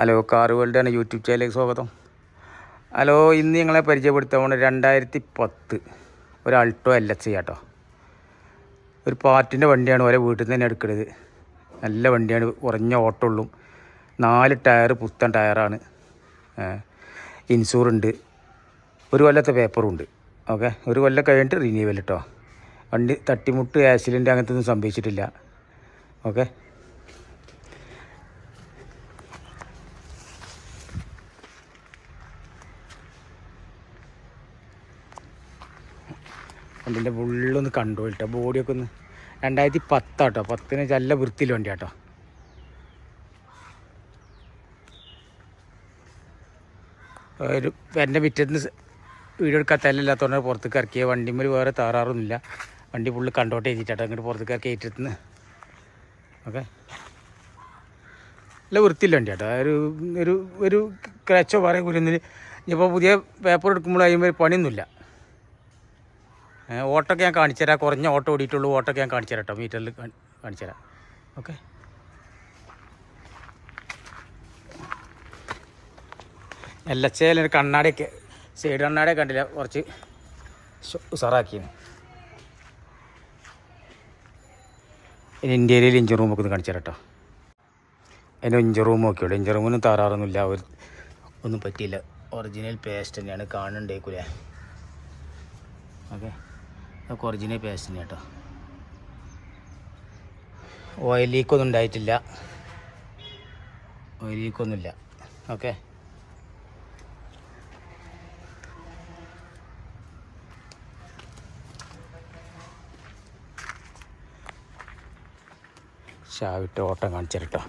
Hello car വേൾഡാണ് YouTube ചാനലിലേക്ക് സ്വാഗതം. Hello ഇന്ന് നിങ്ങളെ പരിചയപ്പെടുത്താൻ രണ്ടായിരത്തി പത്ത് ഒരു അൾട്ടോ എൽ എച്ച് കേട്ടോ ഒരു പാർട്ടിന്റെ വണ്ടിയാണ് ഓരോ വീട്ടിൽ നിന്ന് തന്നെ എടുക്കുന്നത് നല്ല വണ്ടിയാണ് കുറഞ്ഞ ഓട്ടമുള്ളൂ നാല് ടയർ പുത്തൻ ടയറാണ്. ഇൻഷൂർ ഉണ്ട്. ഒരു കൊല്ലത്തെ പേപ്പറും ഉണ്ട്. ഓക്കെ ഒരു കൊല്ലം കഴിഞ്ഞിട്ട് റിന്യൂവൽ കേട്ടോ വണ്ടി തട്ടിമുട്ട് ആക്സിഡന്റ് അങ്ങനത്തെ ഒന്നും സംഭവിച്ചിട്ടില്ല. ഓക്കെ വണ്ടിന്റെ ഉള്ളൊന്ന് കണ്ടു. കേട്ടോ ബോഡിയൊക്കെ ഒന്ന് രണ്ടായിരത്തി പത്താട്ടോ. പത്തിന് നല്ല വൃത്തിയിൽ വണ്ടി കേട്ടോ ഒരു എന്റെ പിറ്റേന്ന് വീഡിയോ എടുക്കാൻ തല്ലില്ലാത്തതുകൊണ്ട് പുറത്തേക്ക് ഇറക്കിയ വണ്ടിമേൽ വേറെ താറാറൊന്നുമില്ല വണ്ടി ഫുള്ള് കണ്ടോട്ട് എഴുതിയിട്ടാട്ടോ അങ്ങോട്ട് പുറത്തേക്ക് ഇറക്കി ഏറ്റെടുത്തുനിന്ന് ഓക്കെ? നല്ല വൃത്തിയില്ല വണ്ടി കേട്ടോ ഒരു ഒരു ഒരു ക്രാച്ചോ കുരുന്നിന് ഇനിയിപ്പോൾ പുതിയ പേപ്പർ എടുക്കുമ്പോൾ അതിന്മേൽ പണിയൊന്നുമില്ല. ഓട്ടൊക്കെ ഞാൻ കാണിച്ചു തരാം. കുറഞ്ഞ ഓട്ടോ ഓടിയിട്ടുള്ളൂ ഓട്ടൊക്കെ ഞാൻ കാണിച്ചു തരാം കേട്ടോ മീറ്ററിൽ കാണിച്ചു തരാം. ഓക്കെ. എൽ എച്ച് കണ്ണാടിയൊക്കെ സൈഡ് കണ്ണാടി കണ്ടില്ല കുറച്ച് ഉസാറാക്കിയാണ് ഇനി ഇന്ത്യയിൽ റൂം റൂമൊക്കെ ഒന്ന് കാണിച്ചു തരാം കേട്ടോ അതിന്റെ ഇഞ്ചി റൂം നോക്കിയുള്ളൂ ഇഞ്ചി റൂമൊന്നും താറാറൊന്നുമില്ല ഒരു ഒന്നും പറ്റിയില്ല. ഒറിജിനൽ പേസ്റ്റ് തന്നെയാണ് കാണുന്നുണ്ടേക്കൂലേ. ഓക്കെ. അതൊക്കെ ഒറിജിനൽ പേസ്റ്റ് തന്നെ കേട്ടോ. ഓയിൽ ലീക്കൊന്നും ഉണ്ടായിട്ടില്ല. ഓയിൽ ലീക്കൊന്നുമില്ല ഓക്കെ ചാവിട്ട് ഓട്ടം കാണിച്ചു കേട്ടോ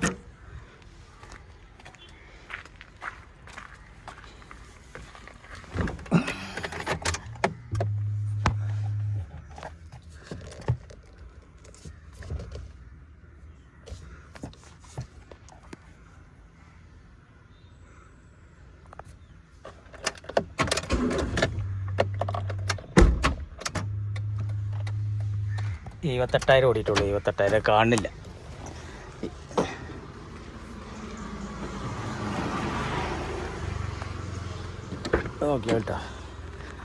എഴുപത്തെട്ടായിരം ഓടിയിട്ടുള്ളൂ. ഇരുപത്തെട്ടായിരം കാണുന്നില്ല ഓക്കെ കേട്ടോ.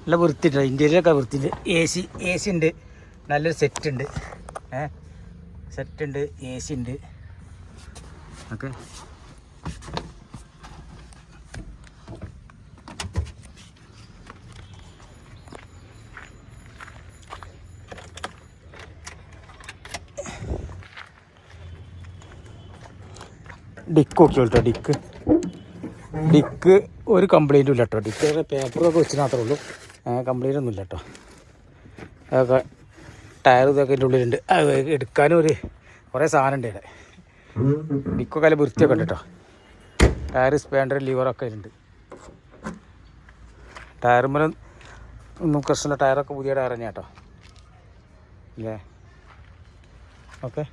നല്ല വൃത്തിട്ടോ ഇന്റീരിയറൊക്കെ വൃത്തിയുണ്ട്. എ സി എ സി ഉണ്ട് നല്ലൊരു സെറ്റ് ഉണ്ട് ഏ? സെറ്റ് ഉണ്ട് എ സി ഉണ്ട് ഓക്കെ. ഡിക്ക് നോക്കി കേട്ടോ ഡിക്ക്. ഡിക്ക് ഒരു കംപ്ലൈന്റും ഇല്ല കേട്ടോ ഡിക്ക് പേപ്പറൊക്കെ വെച്ച് മാത്രമേ ഉള്ളൂ. കംപ്ലൈന്റ് ഒന്നും ഇല്ല കേട്ടോ അതൊക്കെ ടയർ ഇതൊക്കെ എന്റെ ഉള്ളിലുണ്ട്. അത് എടുക്കാനും ഒരു കുറേ സാധനം ഉണ്ട് ഇവിടെ. ഡിക്കൊക്കെ അല്ല വൃത്തിയൊക്കെ ഉണ്ട് കേട്ടോ ടയർ സ്പാൻഡർ ലിവറൊക്കെ ഉണ്ട് ടയറുമ്പോൾ ഒന്നും പ്രശ്നമില്ല. ടയറൊക്കെ പുതിയ ടയർ തന്നെയാട്ടോ അല്ലേ ഓക്കെ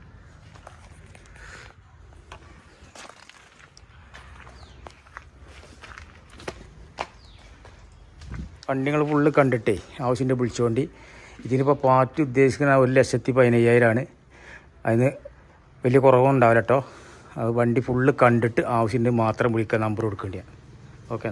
വണ്ടികൾ ഫുള്ള് കണ്ടിട്ടേ ആവശ്യത്തിന്റെ വിളിച്ചുകൊണ്ട് ഇതിനിപ്പോൾ പാർട്ടി ഉദ്ദേശിക്കുന്ന ഒരു ലക്ഷത്തി പതിനയ്യായിരമാണ് അതിന് വലിയ കുറവുണ്ടാവില്ല കേട്ടോ അത് വണ്ടി ഫുള്ള് കണ്ടിട്ട് ആവശ്യത്തിന് മാത്രം വിളിക്കാൻ നമ്പർ കൊടുക്കേണ്ടിയാണ്. ഓക്കെ